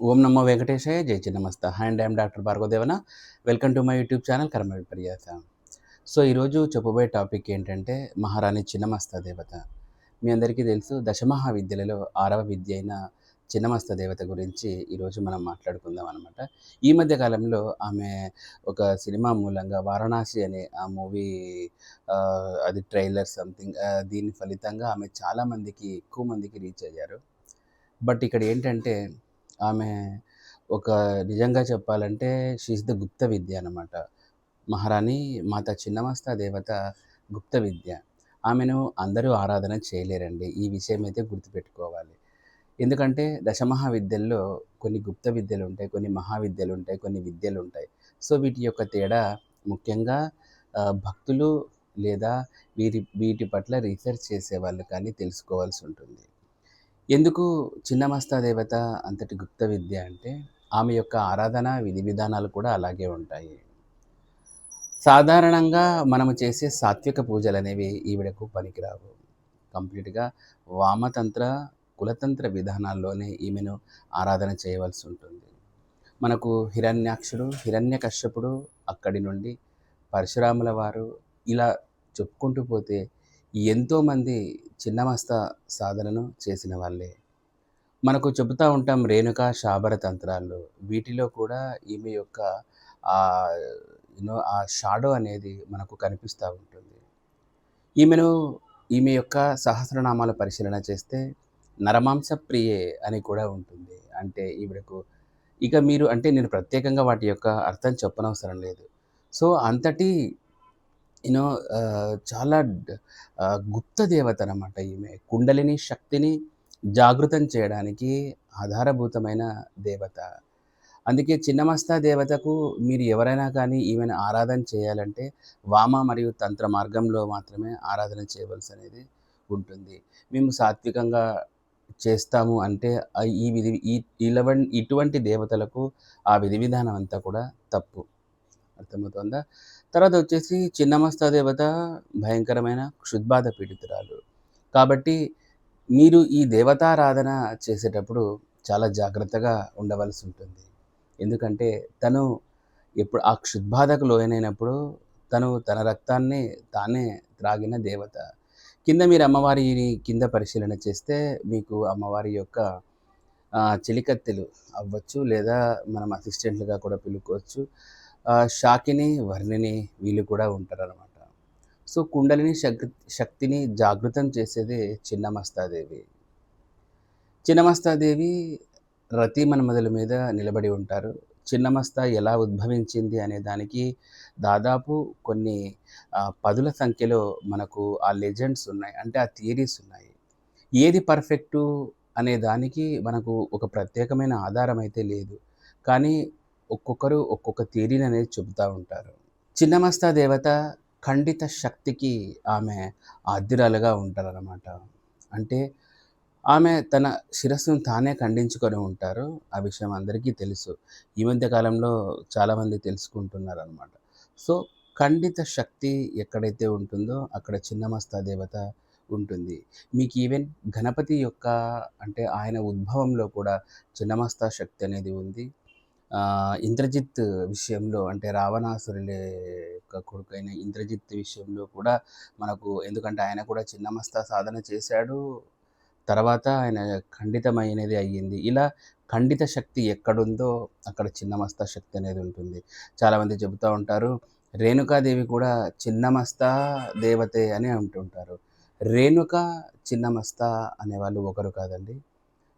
ఓం నమో వెంకటేశాయ జై Chinnamasta. Hi and I'm doctor Bhargavadevana. Welcome to my YouTube channel కర్మ విపర్యాస సో ఈరోజు చెప్పబోయే టాపిక్ ఏంటంటే మహారాణి చిన్నమస్త దేవత. మీ అందరికీ తెలుసు దశమహా విద్యలలో ఆరవ విద్య అయిన చిన్నమస్త దేవత గురించి ఈరోజు మనం మాట్లాడుకుందాం అనమాట ఈ మధ్య కాలంలో ఆమె ఒక సినిమా మూలంగా వారణాసి అనే ఆ మూవీ అది ట్రైలర్ సంథింగ్ దీని ఫలితంగా ఆమె చాలామందికి ఎక్కువ మందికి రీచ్ అయ్యారు. బట్ ఇక్కడ ఏంటంటే ఆమె ఒక నిజంగా చెప్పాలంటే షీఈ్ ద గుప్త విద్య అనమాట మహారాణి మాత చిన్నమస్త దేవత గుప్త విద్య. ఆమెను అందరూ ఆరాధన చేయలేరండి. ఈ విషయం అయితే గుర్తుపెట్టుకోవాలి. ఎందుకంటే దశమహావిద్యల్లో కొన్ని గుప్త విద్యలు ఉంటాయి కొన్ని మహావిద్యలు ఉంటాయి కొన్ని విద్యలు ఉంటాయి. సో వీటి యొక్క తేడా ముఖ్యంగా భక్తులు లేదా వీరి వీటి పట్ల రీసెర్చ్ చేసే వాళ్ళు కానీ తెలుసుకోవాల్సి ఉంటుంది. ఎందుకు చిన్నమస్తా దేవత అంతటి గుప్త విద్య అంటే ఆమె యొక్క ఆరాధన విధి విధానాలు కూడా అలాగే ఉంటాయి. సాధారణంగా మనము చేసే సాత్విక పూజలు అనేవి ఈవిడకు పనికిరావు. కంప్లీట్గా వామతంత్ర కులతంత్ర విధానాల్లోనే ఈమెను ఆరాధన చేయవలసి ఉంటుంది. మనకు హిరణ్యాక్షుడు హిరణ్యకశ్యపుడు అక్కడి నుండి పరశురాముల వారు ఇలా చెప్పుకుంటూ పోతే ఎంతోమంది చిన్నమస్త సాధనను చేసిన వాళ్ళే. మనకు చెబుతూ ఉంటాం రేణుక శాబర తంత్రాలు. వీటిలో కూడా ఈమె యొక్క యూనో ఆ షాడో అనేది మనకు కనిపిస్తూ ఉంటుంది. ఈమెను ఈమె యొక్క సహస్రనామాల పరిశీలన చేస్తే నరమాంస ప్రియే అని కూడా ఉంటుంది. అంటే ఈవిడకు ఇక మీరు అంటే నేను ప్రత్యేకంగా వాటి యొక్క అర్థం చెప్పనవసరం లేదు. సో అంతటి యూనో చాలా గుప్త దేవత అనమాట ఈమె. కుండలిని శక్తిని జాగృతం చేయడానికి ఆధారభూతమైన దేవత. అందుకే చిన్నమస్తా దేవతకు మీరు ఎవరైనా కానీ ఈమెను ఆరాధన చేయాలంటే వామ మరియు తంత్ర మార్గంలో మాత్రమే ఆరాధన చేయవలసి అనేది ఉంటుంది. మేము సాత్వికంగా చేస్తాము అంటే ఈ విధి ఈ ఇటువంటి దేవతలకు ఆ విధి విధానం అంతా కూడా తప్పు. అర్థమవుతుందా? తర్వాత వచ్చేసి చిన్నమస్తా దేవత భయంకరమైన క్షుద్బాధ పీడితురాలు. కాబట్టి మీరు ఈ దేవతారాధన చేసేటప్పుడు చాలా జాగ్రత్తగా ఉండవలసి ఉంటుంది. ఎందుకంటే తను ఎప్పుడు ఆ క్షుద్బాధకు లోయనైనప్పుడు తను తన రక్తాన్ని తానే త్రాగిన దేవత. కింద మీరు అమ్మవారిని కింద పరిశీలన చేస్తే మీకు అమ్మవారి యొక్క చిలికత్తెలు చెలికత్తెలు అవ్వచ్చు లేదా మనం అసిస్టెంట్లుగా కూడా పిలుకోవచ్చు. షాకిని వర్ణిని వీళ్ళు కూడా ఉంటారనమాట సో కుండలిని శక్తి శక్తిని జాగృతం చేసేదే చిన్నమస్తాదేవి. చిన్నమస్తాదేవి రతి మన్మధుల మీద నిలబడి ఉంటారు. చిన్నమస్తా ఎలా ఉద్భవించింది అనే దానికి దాదాపు కొన్ని పదుల సంఖ్యలో మనకు ఆ లెజెండ్స్ ఉన్నాయి. అంటే ఆ థియరీస్ ఉన్నాయి. ఏది పర్ఫెక్టు అనే దానికి మనకు ఒక ప్రత్యేకమైన ఆధారం అయితే లేదు. కానీ ఒక్కొక్కరు ఒక్కొక్క థియరీని అనేది చెబుతూ ఉంటారు. చిన్నమస్తా దేవత ఖండిత శక్తికి ఆమె ఆద్యురాలుగా ఉంటారన్నమాట. అంటే ఆమె తన శిరస్సును తానే ఖండించుకొని ఉంటారు. ఆ విషయం అందరికీ తెలుసు. ఈ మధ్య కాలంలో చాలామంది తెలుసుకుంటున్నారు అనమాట సో ఖండిత శక్తి ఎక్కడైతే ఉంటుందో అక్కడ చిన్నమస్తా దేవత ఉంటుంది. మీకు ఈవెన్ గణపతి యొక్క అంటే ఆయన ఉద్భవంలో కూడా చిన్నమస్తా శక్తి అనేది ఉంది. ఇంద్రజిత్ విషయంలో అంటే రావణాసురుడి యొక్క కొడుకైన ఇంద్రజిత్ విషయంలో కూడా మనకు ఎందుకంటే ఆయన కూడా చిన్నమస్తా సాధన చేశాడు. తర్వాత ఆయన ఖండితమైనది అయ్యింది. ఇలా ఖండిత శక్తి ఎక్కడుందో అక్కడ చిన్నమస్తా శక్తి అనేది ఉంటుంది. చాలామంది చెబుతూ ఉంటారు రేణుకాదేవి కూడా చిన్నమస్తా దేవతే అని అంటుంటారు. రేణుక చిన్నమస్తా అనేవాళ్ళు ఒకరు కాదండి?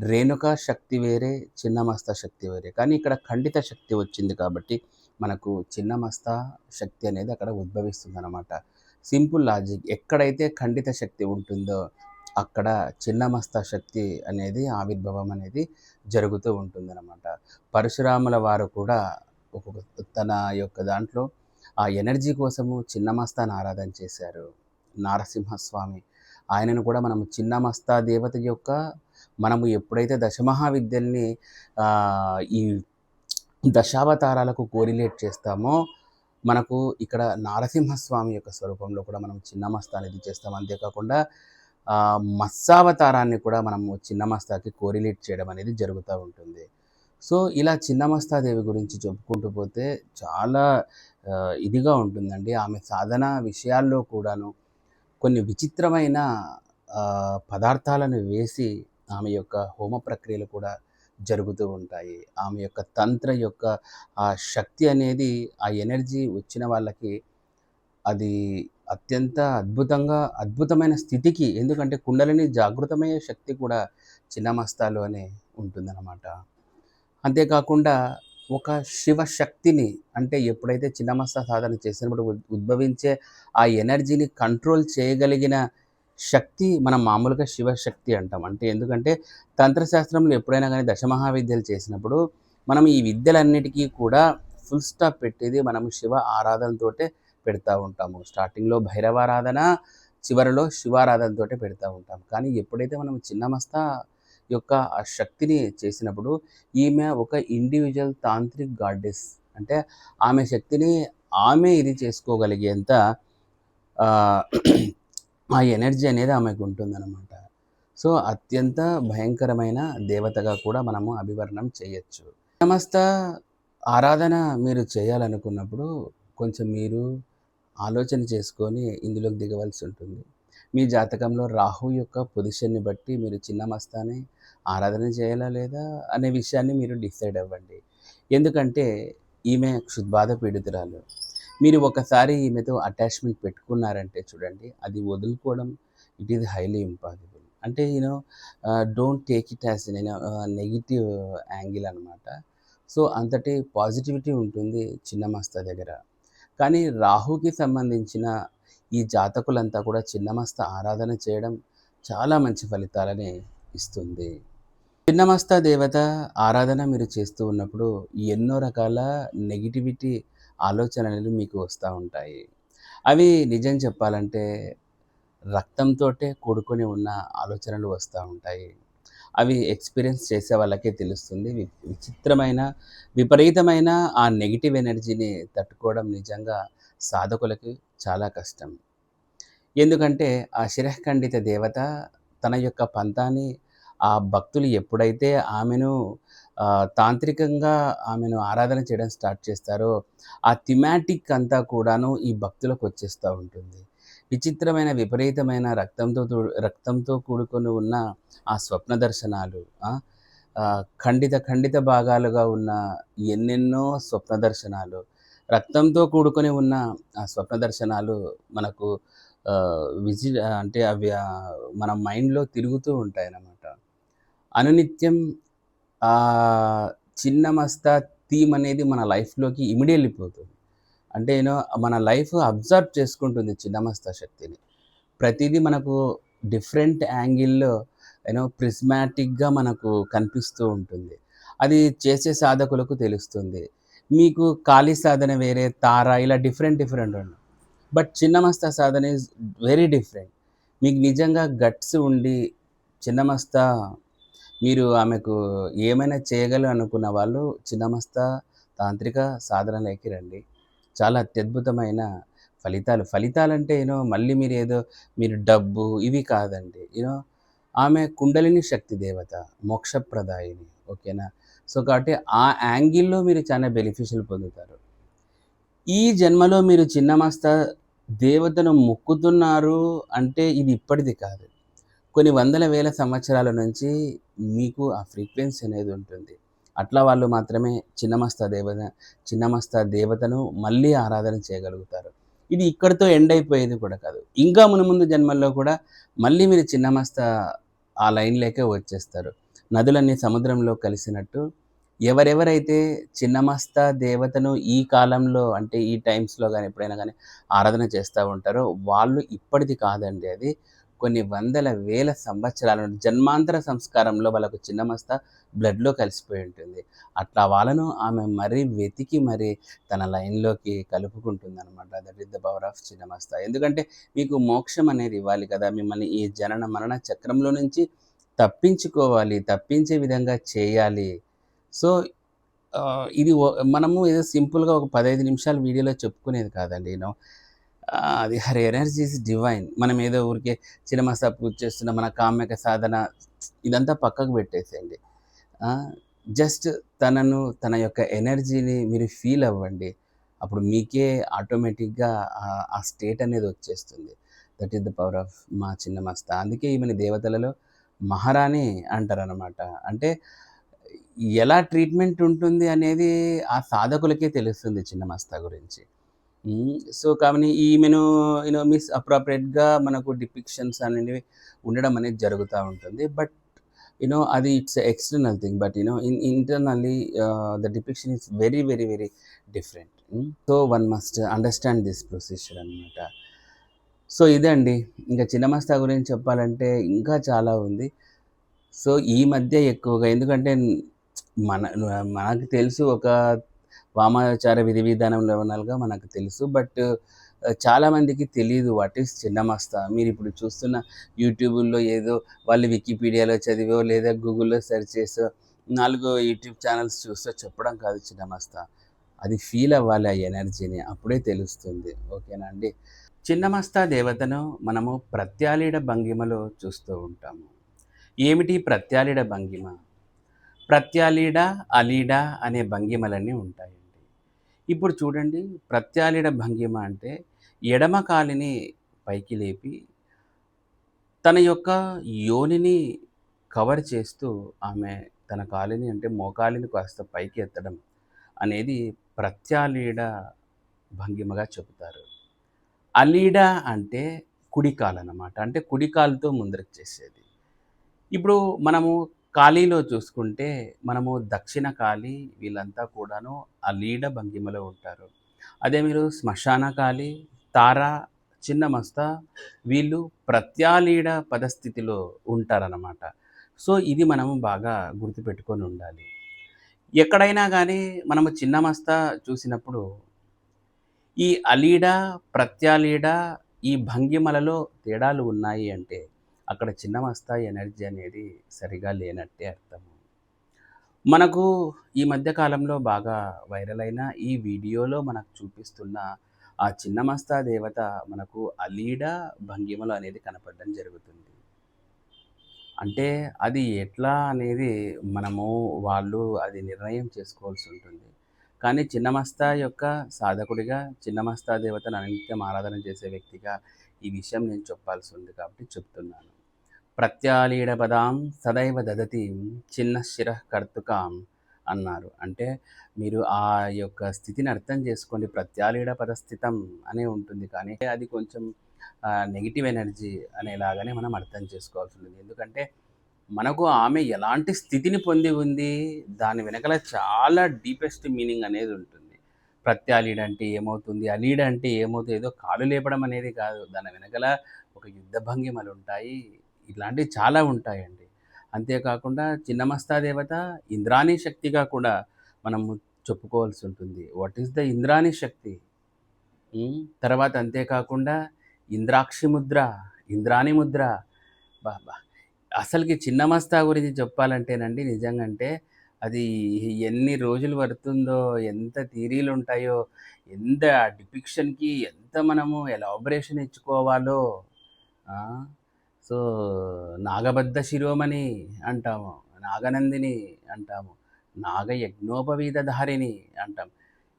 రేణుక శక్తి వేరే చిన్నమస్త శక్తి వేరే. కానీ ఇక్కడ ఖండిత శక్తి వచ్చింది కాబట్టి మనకు చిన్నమస్త శక్తి అనేది అక్కడ ఉద్భవిస్తుంది అనమాట సింపుల్ లాజిక్. ఎక్కడైతే ఖండిత శక్తి ఉంటుందో అక్కడ చిన్నమస్త శక్తి అనేది ఆవిర్భావం అనేది జరుగుతూ ఉంటుందన్నమాట. పరశురాముల వారు కూడా ఒక్కొక్క తన యొక్క దాంట్లో ఆ ఎనర్జీ కోసము చిన్నమస్తాను ఆరాధన చేశారు. నారసింహస్వామి. ఆయనను కూడా మనం చిన్నమస్తా దేవత యొక్క మనము ఎప్పుడైతే దశమహావిద్యల్ని ఈ దశావతారాలకు కోరిలేట్ చేస్తామో మనకు ఇక్కడ నారసింహస్వామి యొక్క స్వరూపంలో కూడా మనం చిన్నమస్తా అనేది చేస్తాం అంతేకాకుండా ఆ, మత్స్యావతారాన్ని కూడా మనము చిన్నమస్తాకి కోరిలేట్ చేయడం అనేది జరుగుతూ ఉంటుంది సో, ఇలా చిన్నమస్తాదేవి గురించి చెప్పుకుంటూ పోతే చాలా ఇదిగా ఉంటుందండి. ఆమె సాధన విషయాల్లో కూడాను కొన్ని విచిత్రమైన పదార్థాలను వేసి ఆమె యొక్క హోమ ప్రక్రియలు కూడా జరుగుతూ ఉంటాయి. ఆమె యొక్క తంత్ర యొక్క ఆ శక్తి అనేది ఆ ఎనర్జీ వచ్చిన వాళ్ళకి అది అత్యంత అద్భుతంగా అద్భుతమైన స్థితికి ఎందుకంటే కుండలిని జాగృతమయ్యే శక్తి కూడా చిన్నమస్తాలోనే ఉంటుందన్నమాట. అంతేకాకుండా ఒక శివశక్తిని అంటే ఎప్పుడైతే చిన్నమస్త సాధన చేసినప్పుడు ఉద్భవించే ఆ ఎనర్జీని కంట్రోల్ చేయగలిగిన శక్తి మనం మామూలుగా శివశక్తి అంటాం. అంటే ఎందుకంటే తంత్రశాస్త్రంలో ఎప్పుడైనా కానీ దశమహావిద్యలు చేసినప్పుడు మనం ఈ విద్యలన్నిటికీ కూడా ఫుల్ స్టాప్ పెట్టేది మనం శివ ఆరాధనతోటే పెడతా ఉంటాము. స్టార్టింగ్‌లో భైరవారాధన, చివరలో శివారాధనతోటే పెడతా ఉంటాం. కానీ ఎప్పుడైతే మనం చిన్నమస్త యొక్క ఆ శక్తిని చేసినప్పుడు ఈమె ఒక ఇండివిజువల్ తాంత్రిక్ గాడ్డెస్. అంటే ఆమె శక్తిని ఆమె ఇది చేసుకోగలిగేంత ఆ ఎనర్జీ అనేది ఆమెకు ఉంటుందన్నమాట సో, అత్యంత భయంకరమైన దేవతగా కూడా మనము అభివర్ణం చేయొచ్చు. నమస్త ఆరాధన మీరు చేయాలనుకున్నప్పుడు కొంచెం మీరు ఆలోచన చేసుకొని ఇందులోకి దిగవలసి ఉంటుంది. మీ జాతకంలో రాహు యొక్క పొజిషన్‌ని బట్టి మీరు చిన్న మస్తానే ఆరాధన చేయాలా లేదా అనే విషయాన్ని మీరు డిసైడ్ అవ్వండి. ఎందుకంటే ఈమె క్షుద్బాధ పీడితురాలు. మీరు ఒకసారి ఈమెతో అటాచ్‌మెంట్ పెట్టుకున్నారంటే చూడండి అది వదులుకోవడం ఇట్ ఈస్ హైలీ ఇంపాసిబుల్. అంటే you know don't take it as నేను నెగిటివ్ యాంగిల్ అనమాట. సో, అంతటి పాజిటివిటీ ఉంటుంది చిన్నమస్త దగ్గర. కానీ రాహుకి సంబంధించిన ఈ జాతకులంతా కూడా చిన్నమస్త ఆరాధన చేయడం చాలా మంచి ఫలితాలని ఇస్తుంది. చిన్నమస్త దేవత ఆరాధన మీరు చేస్తూ ఉన్నప్పుడు ఎన్నో రకాల నెగిటివిటీ ఆలోచనలు మీకు వస్తూ ఉంటాయి. అవి నిజం చెప్పాలంటే రక్తంతోటే కూడుకొని ఉన్న ఆలోచనలు వస్తూ ఉంటాయి. అవి ఎక్స్‌పీరియన్స్ చేసే వాళ్ళకే తెలుస్తుంది. విచిత్రమైన, విపరీతమైన ఆ నెగిటివ్ ఎనర్జీని తట్టుకోవడం నిజంగా సాధకులకి చాలా కష్టం. ఎందుకంటే ఆ శిరఖండిత దేవత తన యొక్క పంతాన్ని ఆ భక్తులు ఎప్పుడైతే ఆమెను తాంత్రికంగా ఆమెను ఆరాధన చేయడం స్టార్ట్ చేస్తారో ఆ థిమాటిక్ అంతా కూడాను ఈ భక్తులకు వచ్చేస్తూ ఉంటుంది. విచిత్రమైన, విపరీతమైన రక్తంతో రక్తంతో కూడుకొని ఉన్న ఆ స్వప్న దర్శనాలు ఖండిత, ఖండిత భాగాలుగా ఉన్న ఎన్నెన్నో స్వప్న దర్శనాలు, రక్తంతో కూడుకొని ఉన్న ఆ స్వప్న దర్శనాలు మనకు విజి అంటే అవి మన మైండ్‌లో తిరుగుతూ ఉంటాయన్నమాట. అనునిత్యం చిన్న మస్తా థీమ్ అనేది మన లైఫ్‌లోకి ఇమిడెళ్ళిపోతుంది. అంటే యూ మన లైఫ్ అబ్జర్వ్ చేసుకుంటుంది చిన్నమస్త శక్తిని. ప్రతిదీ మనకు డిఫరెంట్ యాంగిల్‌లో యూనో ప్రిస్మాటిక్‌గా మనకు కనిపిస్తూ ఉంటుంది. అది చేసే సాధకులకు తెలుస్తుంది. మీకు ఖాళీ సాధన వేరే, తార ఇలా డిఫరెంట్ డిఫరెంట్ ఉన్నాయి. బట్ చిన్నమస్త సాధన ఈజ్ వెరీ డిఫరెంట్. మీకు నిజంగా గట్స్ ఉండి చిన్నమస్త మీరు ఆమెకు ఏమైనా చేయగలరు అనుకున్న వాళ్ళు చిన్నమస్త తాంత్రిక సాధనలోకి రండి. చాలా అత్యద్భుతమైన ఫలితాలు ఫలితాలంటే ఏనో మళ్ళీ మళ్ళీ మీరేదో మీరు డబ్బు ఇవి కాదండి. యూనో ఆమె కుండలిని శక్తి దేవత, మోక్షప్రదాయిని ఓకేనా. సో, కాబట్టి ఆ యాంగిల్‌లో మీరు చాలా బెనిఫిషియల్ పొందుతారు. ఈ జన్మలో మీరు చిన్నమస్త దేవతను మొక్కుతున్నారు అంటే ఇది ఇప్పటిది కాదు. కొన్ని వందల వేల సంవత్సరాల నుంచి మీకు ఆ ఫ్రీక్వెన్సీ అనేది ఉంటుంది. అట్లా వాళ్ళు మాత్రమే చిన్నమస్త దేవత చిన్నమస్త దేవతను మళ్ళీ ఆరాధన చేయగలుగుతారు. ఇది ఇక్కడితో ఎండ్ అయిపోయేది కూడా కాదు. ఇంకా మునుముందు జన్మల్లో కూడా మళ్ళీ మీరు చిన్నమస్త ఆ లైన్‌లోకే వచ్చేస్తారు. నదులన్నీ సముద్రంలో కలిసినట్టు ఎవరెవరైతే చిన్నమస్త దేవతను ఈ కాలంలో అంటే ఈ టైమ్స్‌లో కానీ ఎప్పుడైనా కానీ ఆరాధన చేస్తూ ఉంటారో వాళ్ళు ఇప్పటిది కాదండి అది. కొన్ని వందల వేల సంవత్సరాల జన్మాంతర సంస్కారంలో వాళ్ళకు చిన్న మస్త బ్లడ్‌లో కలిసిపోయి ఉంటుంది. అట్లా వాళ్ళను ఆమె మరీ వెతికి మరీ తన లైన్‌లోకి కలుపుకుంటుందనమాట. That is the power of Chinnamasta. ఎందుకంటే మీకు మోక్షం అనేది ఇవ్వాలి కదా! మిమ్మల్ని ఈ జనన మరణ చక్రంలో నుంచి తప్పించుకోవాలి. తప్పించే విధంగా చేయాలి. సో, ఇది మనము ఏదో సింపుల్‌గా ఒక 15 నిమిషాలు వీడియోలో చెప్పుకునేది కాదండి. నేను అది హర్ ఎనర్జీస్ డివైన్. మనం ఏదో ఊరికే చిన్నమస్త పూజ చేస్తున్న మన కామ్యక సాధన ఇదంతా పక్కకు పెట్టేసేయండి. జస్ట్ తనను తన యొక్క ఎనర్జీని మీరు ఫీల్ అవ్వండి. అప్పుడు మీకే ఆటోమేటిక్‌గా ఆ స్టేట్ అనేది వచ్చేస్తుంది. That is the power of మా చిన్నమస్త. అందుకే ఈమెని దేవతలలో మహారాణి అంటారనమాట. అంటే ఎలా ట్రీట్మెంట్ ఉంటుంది అనేది ఆ సాధకులకే తెలుస్తుంది చిన్నమస్త గురించి. సో సో, ఈ ఈమెను యూనో మిస్ అప్రోప్రియేట్‌గా మనకు డిపిక్షన్స్ అనేవి ఉండడం అనేది జరుగుతూ ఉంటుంది. బట్ యూనో అది it's external thing. But you know in internally the depiction is very, very, very different. So, one must understand this procedure అనమాట. సో, ఇదే అండి. ఇంక చిన్నమస్తా గురించి చెప్పాలంటే ఇంకా చాలా ఉంది. సో, ఈ మధ్య ఎక్కువగా ఎందుకంటే మన మనకు తెలుసు ఒక వామాచార విధి విధానంలో వివరణలుగా మనకు తెలుసు. బట్ చాలామందికి తెలియదు వాట్ ఈస్ చిన్నమస్త. మీరిప్పుడు చూస్తున్న యూట్యూబుల్లో ఏదో వాళ్ళు వికీపీడియాలో చదివో లేదా గూగుల్‌లో సెర్చ్ చేసో నాలుగు యూట్యూబ్ ఛానల్స్ చూస్తే చెప్పడం కాదు చిన్నమస్త. అది ఫీల్ అవ్వాలి ఆ ఎనర్జీని. అప్పుడే తెలుస్తుంది. ఓకేనా అండి. చిన్నమస్తా దేవతను మనము ప్రత్యాలీడ భంగిమలో చూస్తూ ఉంటాము. ఏమిటి ప్రత్యాలీడ భంగిమ? ప్రత్యాలీడ, అలీడ అనే భంగిమలన్నీ ఉంటాయి ఇప్పుడు చూడండి ప్రత్యాలీడ భంగిమ అంటే ఎడమ కాలిని పైకి లేపి తన యొక్క యోనిని కవర్ చేస్తూ ఆమె తన కాలిని అంటే మోకాలిని కాస్త పైకి ఎత్తడం అనేది ప్రత్యాలీడ భంగిమగా చెబుతారు. అలీడ అంటే కుడికాలు అన్నమాట అంటే కుడికాలుతో ముందరకు చేసేది. ఇప్పుడు మనము కాళీలో చూసుకుంటే మనము దక్షిణ కాళీ వీళ్ళంతా కూడాను అలీడ భంగిమలో ఉంటారు. అదే మీరు శ్మశాన కాళీ, తార, చిన్నమస్త వీళ్ళు ప్రత్యాలీడ పదస్థితిలో ఉంటారనమాట. సో, ఇది మనము బాగా గుర్తుపెట్టుకొని ఉండాలి. ఎక్కడైనా కానీ మనము చిన్నమస్త చూసినప్పుడు ఈ అలీడ, ప్రత్యాలీడ ఈ భంగిమలలో తేడాలు ఉన్నాయి అంటే అక్కడ చిన్నమస్త ఎనర్జీ అనేది సరిగా లేనట్టే అర్థము. మనకు ఈ మధ్య కాలంలో బాగా వైరల్ అయిన ఈ వీడియోలో మనకు చూపిస్తున్న ఆ చిన్నమస్తా దేవత మనకు అలీడ భంగిమలు అనేది కనపడడం జరుగుతుంది. అంటే అది ఎట్లా అనేది మనము వాళ్ళు అది నిర్ణయం చేసుకోవాల్సి ఉంటుంది. కానీ చిన్నమస్తా యొక్క సాధకుడిగా, చిన్నమస్తా దేవతను అనిత్యం ఆరాధన చేసే వ్యక్తిగా ఈ విషయం నేను చెప్పాల్సి ఉంది కాబట్టి చెప్తున్నాను. ప్రత్యాలీడ పదాం సదైవ దదతి చిన్న శిరః కర్తుకాం అన్నారు. అంటే మీరు ఆ యొక్క స్థితిని అర్థం చేసుకోండి. ప్రత్యాళీడ పదస్థితం అనే ఉంటుంది. కానీ అది కొంచెం నెగిటివ్ ఎనర్జీ అనేలాగానే మనం అర్థం చేసుకోవాల్సి ఉంటుంది. ఎందుకంటే మనకు ఆమె ఎలాంటి స్థితిని పొంది ఉంది, దాని వెనకాల చాలా డీపెస్ట్ మీనింగ్ అనేది ఉంటుంది. ప్రత్యాలీడ అంటే ఏమవుతుంది? అలీడ అంటే ఏమవుతుంది? ఏదో కాలు లేపడం అనేది కాదు. దాని వెనకల ఒక యుద్ధ భంగిమలు ఉంటాయి ఇలాంటివి చాలా ఉంటాయండి. అంతేకాకుండా చిన్నమస్తా దేవత ఇంద్రాణి శక్తిగా కూడా మనము చెప్పుకోవాల్సి ఉంటుంది. వాట్ ఈస్ ద ఇంద్రాణి శక్తి? తర్వాత అంతేకాకుండా ఇంద్రాక్షి ముద్ర, ఇంద్రాణి ముద్ర బాబా అసలుకి చిన్నమస్తా గురించి చెప్పాలంటేనండి నిజంగంటే అది ఎన్ని రోజులు పడుతుందో, ఎంత థీరీలు ఉంటాయో ఎంత డిపిక్షన్‌కి ఎంత మనము ఎలాబరేషన్ ఇచ్చుకోవాలో సో, నాగబద్ధ శిరోమణి అంటాము. నాగనందిని అంటాము. నాగయజ్ఞోపవీతధారిణి అంటాం.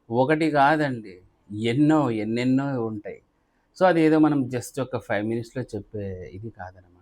ఒకటి కాదండి. ఎన్నో ఎన్నెన్నో ఉంటాయి. సో, అదేదో మనం జస్ట్ ఒక ఫైవ్ మినిట్స్‌లో చెప్పే ఇది కాదనమాట.